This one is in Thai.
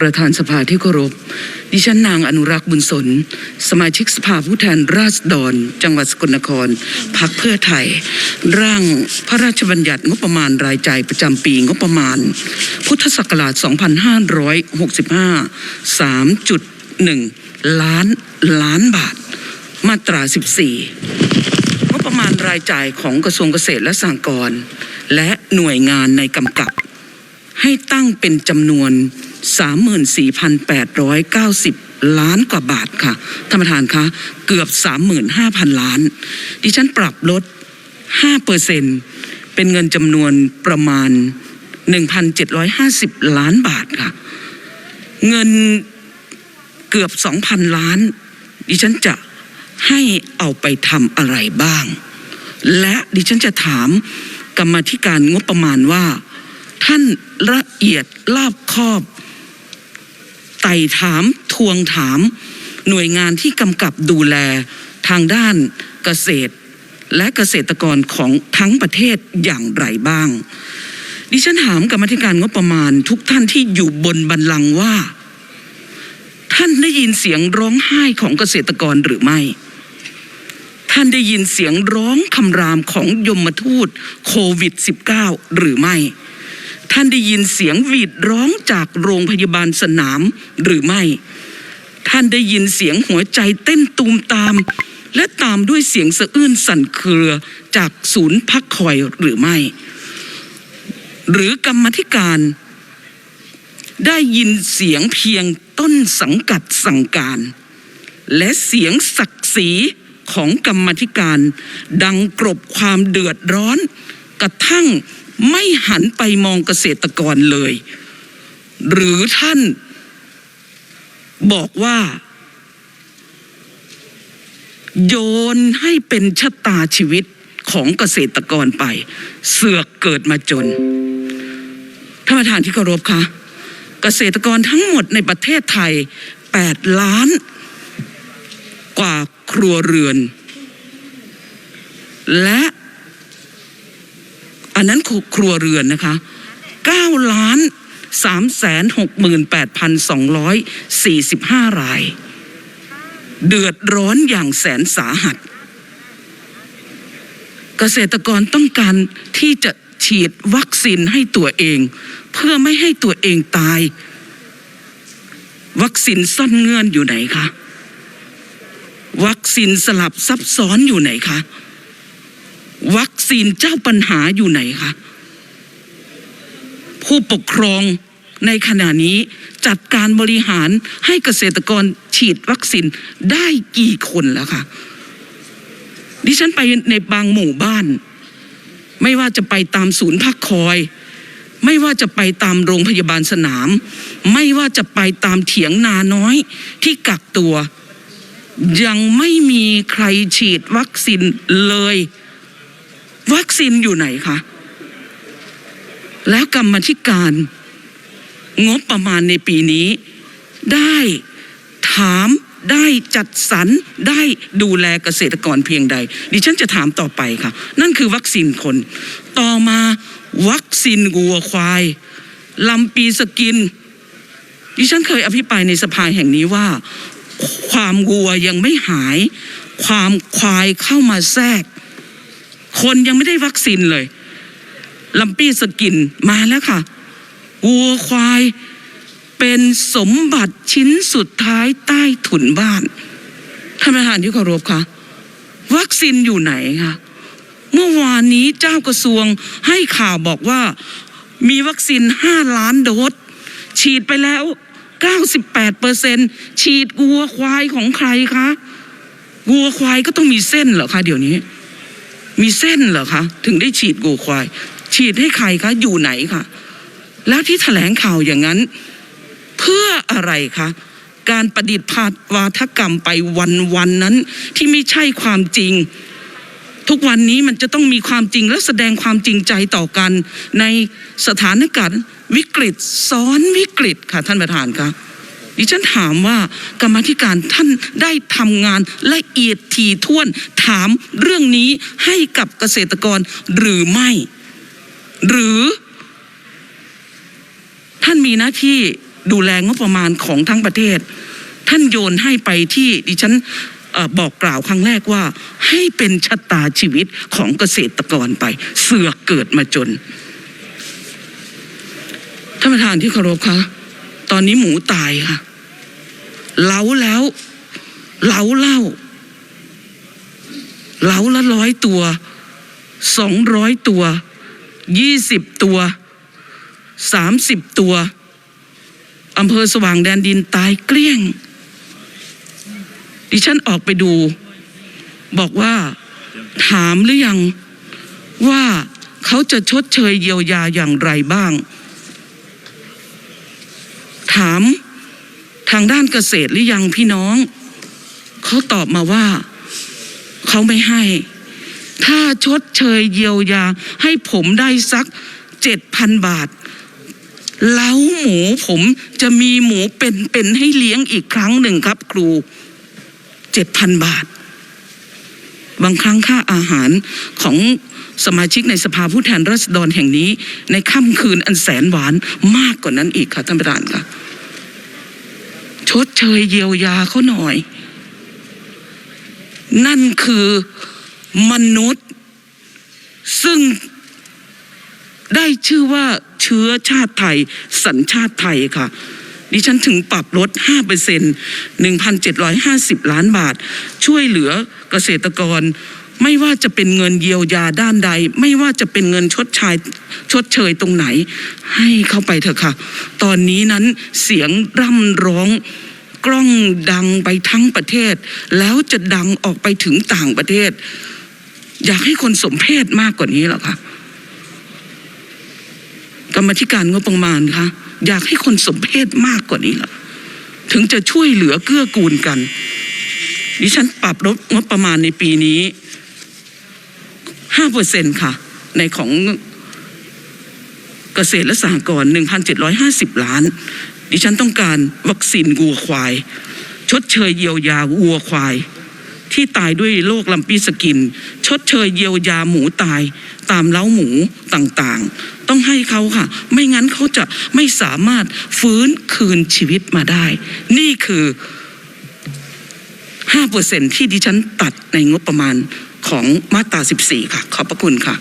ประธานสภาที่เคารพ ดิฉันนางอนุรักษ์บุญสน สมาชิกสภาผู้แทนราษฎร จังหวัดสกลนคร พักเพื่อไทย ร่างพระราชบัญญัติงบประมาณรายจ่ายประจำปีงบประมาณ พุทธศักราช 2565 3.1 ล้านล้านบาท มาตรา 14 งบประมาณรายจ่ายของกระทรวงเกษตรและสหกรณ์และหน่วยงานในกำกับ ให้ตั้งเป็นจำนวน 34,890 ล้านกว่าบาทค่ะท่านประธานคะเกือบ 35,000 ล้าน ดิฉันปรับลด5เปอร์เซ็นเป็นเงินจำนวนประมาณ 1,750 ล้านบาทค่ะ เงินเกือบ 2,000 ล้าน ดิฉันจะให้เอาไปทำอะไรบ้าง และดิฉันจะถามกรรมธิการงบประมาณว่า ท่านละเอียดรอบคอบ ไต่ถามทวงถาม หน่วยงานที่กำกับดูแลทางด้านเกษตร และเกษตรกรของทั้งประเทศอย่างไรบ้าง ดิฉันถามกรรมธิการงบประมาณทุกท่านที่อยู่บนบันลังว่า ท่านได้ยินเสียงร้องไห้ของเกษตรกรหรือไม่ ท่านได้ยินเสียงร้องคำรามของยมทูตโควิด -19 หรือไม่ ท่านได้ยินเสียงหวีดร้องจากโรงพยาบาลสนามหรือไม่ ท่านได้ยินเสียงหัวใจเต้นตูมตาม และตามด้วยเสียงสะอื้นสั่นเครือจากศูนย์พักคอยหรือไม่ หรือกรรมธิการ ได้ยินเสียงเพียงต้นสังกัดสั่งการ และเสียงศักดิ์ศรีของกรรมธิการ ดังกรบความเดือดร้อนกระทั่ง ไม่หันไปมองเกษตรกรเลย หรือท่านบอกว่า โยนให้เป็นชะตาชีวิตของเกษตรกรไป เสือกเกิดมาจนท่านประธานที่เคารพคะเกษตรกรทั้งหมดในประเทศไทย 8 ล้าน กว่าครัวเรือน และ อันนั้นครัวเรือนนะคะ9ล้าน3แสน68,245 ราย เดือดร้อนอย่างแสนสาหัส เกษตรกรต้องการที่จะฉีดวัคซีนให้ตัวเอง เพื่อไม่ให้ตัวเองตาย วัคซีนซ่อนเงื่อนอยู่ไหนคะ วัคซีนสลับซับซ้อนอยู่ไหนคะ วัคซีนเจ้าปัญหาอยู่ไหนคะผู้ปกครองในขณะนี้จัดการบริหารให้เกษตรกรฉีดวัคซีนได้กี่คนแล้วคะดิฉันไปในบางหมู่บ้าน ไม่ว่าจะไปตามศูนย์พักคอย ไม่ว่าจะไปตามโรงพยาบาลสนาม ไม่ว่าจะไปตามเถียงนาน้อยที่กักตัว ยังไม่มีใครฉีดวัคซีนเลย วัคซีนอยู่ไหนคะแล้วกรรมธิการ งบประมาณในปีนี้ ได้ถามได้จัดสรรได้ดูแลเกษตรกรเพียงใด ดิฉันจะถามต่อไปค่ะ นั่นคือวัคซีนคน ต่อมาวัคซีนวัวควายลำปีสกิน ดิฉันเคยอภิปรายในสภาแห่งนี้ว่า ความวัวยังไม่หาย ความควายเข้ามาแทรก คนยังไม่ได้วัคซีนเลยลำปีสกินมาแล้วค่ะวัวควายเป็นสมบัติชิ้นสุดท้ายใต้ถุนบ้านท่านประธานที่เคารพคะวัคซีนอยู่ไหนคะเมื่อวานนี้เจ้ากระทรวงให้ข่าวบอกว่ามีวัคซีน 5 ล้านโดส ฉีดไปแล้ว 98เปอร์เซ็นฉีดวัวควายของใครคะวัวควายก็ต้องมีเส้นเหรอคะเดี๋ยวนี้ มีเส้นเหรอคะ ถึงได้ฉีดวัวควาย ฉีดให้ใครคะอยู่ไหนคะแล้วที่แถลงข่าวอย่างนั้น เพื่ออะไรคะการประดิษฐ์พาดวาทกรรมไปวันวันนั้น ที่ไม่ใช่ความจริง ทุกวันนี้มันจะต้องมีความจริงและแสดงความจริงใจต่อกัน ในสถานการณ์วิกฤตซ้อนวิกฤตค่ะท่านประธานคะ ดิฉันถามว่ากรรมธิการท่านได้ทำงานละเอียดถี่ถ้วนถามเรื่องนี้ให้กับเกษตรกรหรือไม่ หรือท่านมีหน้าที่ดูแลงบประมาณของทั้งประเทศ ท่านโยนให้ไปที่ดิฉันอบอกกล่าวครั้งแรกว่า ให้เป็นชะตาชีวิตของเกษตรกรไป เสือกเกิดมาจนท่านประธานที่เคารพคะตอนนี้หมูตายค่ะ เหลาแล้วเหลาเล่าเหลาละร้อยตัวสองร้อยตัวยี่สิบตัวสามสิบตัวอำเภอสว่างแดนดินตายเกลี้ยง ดิฉันออกไปดู บอกว่าถามหรือยังว่าเขาจะชดเชยเยียวยาอย่างไรบ้าง ถาม ทางด้านเกษตรหรือยังพี่น้อง เขาตอบมาว่า เขาไม่ให้ ถ้าชดเชยเยียวยา ให้ผมได้สักเจ็ดพันบาทเล้าหมูผมจะมีหมูเป็นๆให้เลี้ยงอีกครั้งหนึ่งครับครูเจ็ดพันบาท บางครั้งค่าอาหารของสมาชิกในสภาผู้แทนราษฎรแห่งนี้ ในค่ำคืนอันแสนหวานมากกว่านั้นอีกค่ะท่านประธานค่ะ ชดเชยเยียวยาเขาหน่อย นั่นคือมนุษย์ ซึ่งได้ชื่อว่าเชื้อชาติไทย สัญชาติไทยค่ะ ดิฉันถึงปรับลด 5% 1,750 ล้านบาท ช่วยเหลือเกษตรกร ไม่ว่าจะเป็นเงินเยียวยาด้านใด ไม่ว่าจะเป็นเงินชดชายชดเชยตรงไหน ให้เข้าไปเถอะค่ะ ตอนนี้นั้นเสียงร่ำร้องกล้องดังไปทั้งประเทศ แล้วจะดังออกไปถึงต่างประเทศ อยากให้คนสมเพศมากกว่านี้หรอคะกรรมธิการงบประมาณคะอยากให้คนสมเพศมากกว่านี้หรอถึงจะช่วยเหลือเกื้อกูลกัน ดิฉันปรับลดงบประมาณในปีนี้ ห้าเปอร์เซ็นค่ะ ในของเกษตรและสหกรณ์1,750ล้าน ดิฉันต้องการวัคซีนวัวควาย ชดเชยเยียวยาวัวควาย ที่ตายด้วยโรคลำปีสกิน ชดเชยเยียวยาหมูตายตามเล้าหมูต่างๆ ต้องให้เขาค่ะ ไม่งั้นเขาจะไม่สามารถฟื้นคืนชีวิตมาได้ นี่คือ5%ที่ดิฉันตัดในงบประมาณ ของมาตรา 14 ค่ะ ขอบพระคุณค่ะ